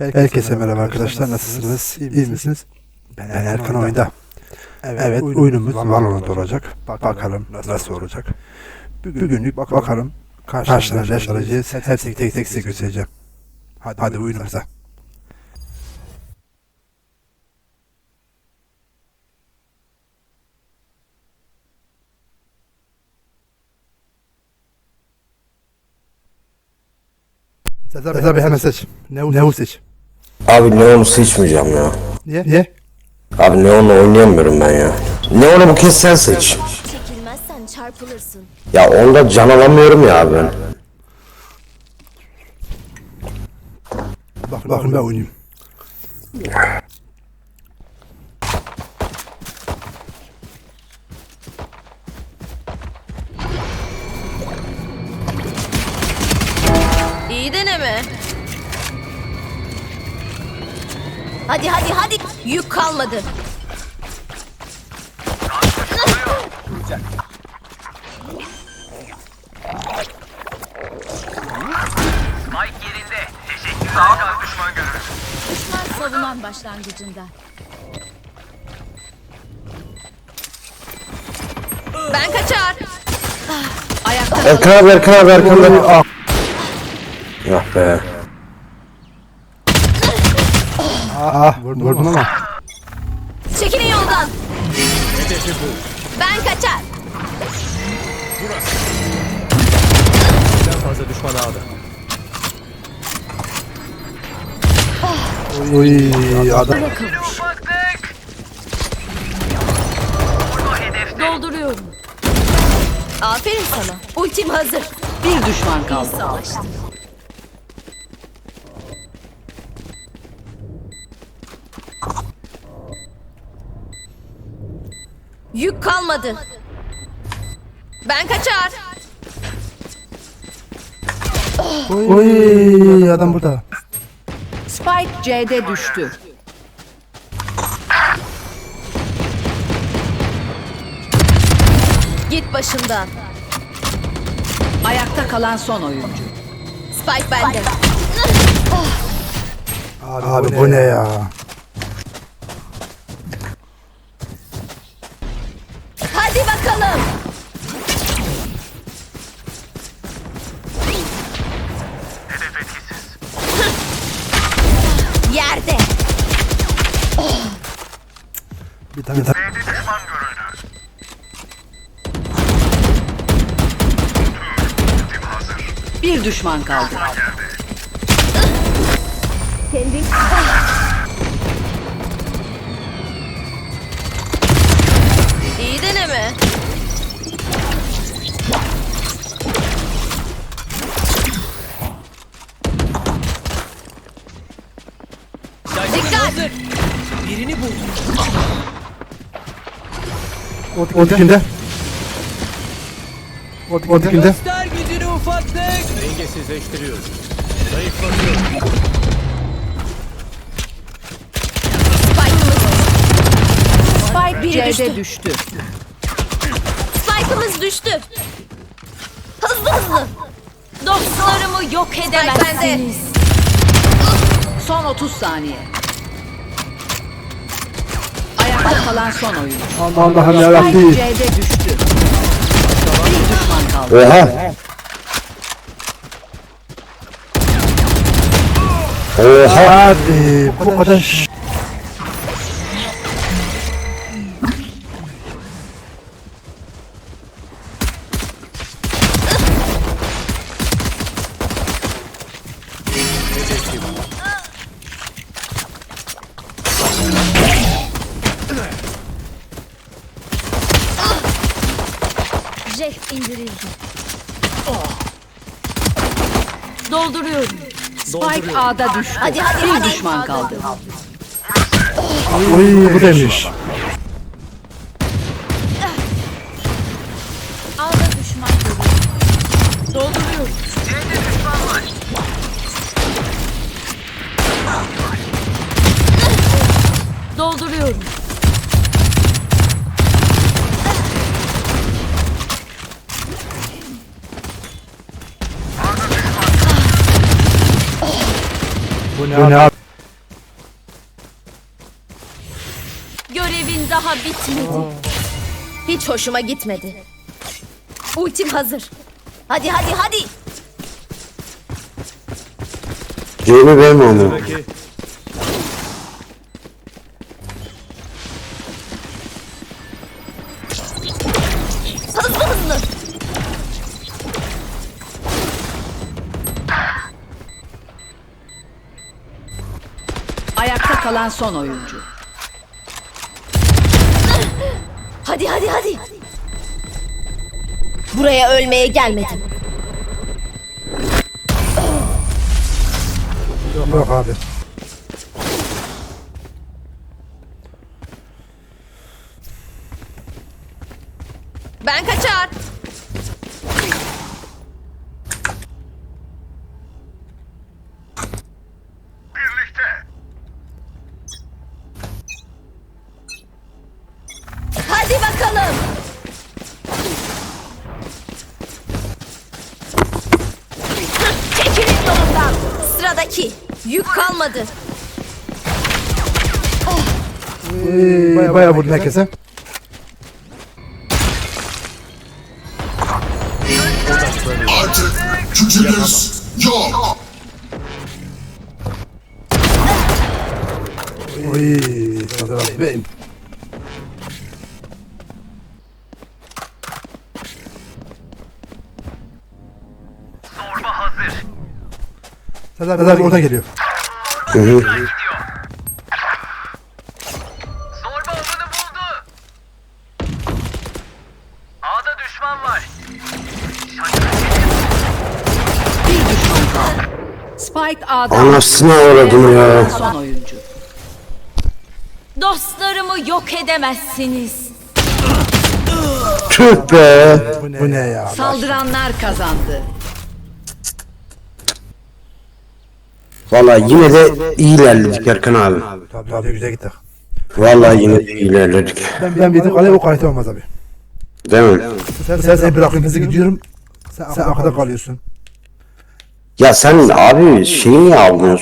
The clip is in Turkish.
Herkese merhaba arkadaşlar. Nasılsınız? İyi misiniz? Ben Erkan Oyunda. Evet, oyunumuz Valorant olacak. Bakalım nasıl olacak. Bugünlük bakalım karşılarında yaşanacağız. Hepsini tek tek size göstereceğim. Hadi, hadi oyunumuza. Sezer Bey hemen seç. Ne, ne seç? Abi Neon'u seçmeyeceğim ya. Niye? Niye? Abi Neon'la oynayamıyorum ben ya. Neon'u bu kez sen seç. Çekilmezsen çarpılırsın. Ya onda can alamıyorum ya abi ben. Bak, bakın ben oynayayım. İyi deneme. Hadi hadi hadi. Yük kalmadı. Mike yerinde. Teşekkür Sağ ol. düşman görürüz. Düşman savunan başlangıcında. Ben kaçar. Ayakta Erkan abi Erkan abi Erkan abi. Ah. Ah be. Ah, vurdum, vurdum ama. Çekilin yoldan. Ben kaçar. fazla düşman aldı. Oy, adam. Ufaklık. Burada hedef Dolduruyorum. Aferin sana. Ultim hazır. Bir düşman kaldı. Savaştım. Yük kalmadı. Ben kaçar. Oy, adam burada. Spike C'de düştü. Git başımdan. Ayakta kalan son oyuncu. Spike bende. Abi, bu ne ya? Hadi bakalım. hedef etkisiz. Yerde. Bir tane, bir tane. B'de düşman görüldü. Ultim hazır. Bir düşman kaldı. İyi Dikkat. Birini buldum. O dikinde. O dikinde. Göster gücünü ufaklık. Dengesizleştiriyoruz. Zayıflatıyorum. Spike'ımız Spike Biri C'de düştü. düştü. Spike'ımız düştü. Hızlı hızlı. Dostlarımı yok edemezsiniz. Son 30 saniye. Ayakta kalan son oyuncu. Allah'ım Spike yarabbim. C'de düştü. Bir düşman kaldı. Oha. Oha. Abi, bu kadar. ş- Jet indirildi. Dolduruyorum. Spike A'da düştü. Hadi, hadi, Bir hadi. düşman kaldı. Oy, bu demiş. Bu ne, Bu ne abi? Görevin daha bitmedi. Hiç hoşuma gitmedi. Ultim hazır. Hadi hadi hadi. Ceyli ben mi onu? Peki. Kalan son oyuncu. Hadi hadi hadi. Buraya ölmeye gelmedim. Yok abi. Ben kaçar. Bakalım. Çekilin yolumdan. Sıradaki. Yük kalmadı. Baya baya vurdun herkese. Artık gücünüz yok. Oy. Abi benim. Sezer, Sezer oradan geliyor. Hı hı. Gidiyor. Zorba avını buldu. A'da düşman var. Bir düşman kaldı. Spike A'da Anasını uğradım ya. son oyuncu. Dostlarımı yok edemezsiniz. Tüh be. Bu ne ya? Saldıranlar kazandı. Valla yine de iyi ilerledik Erkan abi. Tabii, tabii güzel gittik. Vallahi yine de iyi ilerledik. Ben, ben bir kale o kalite olmaz abi. Değil mi? Sen, sen, sen hızlı gidiyorum. Sen, sen arkada kalıyorsun. Ya sen abi şeyi niye almıyorsun?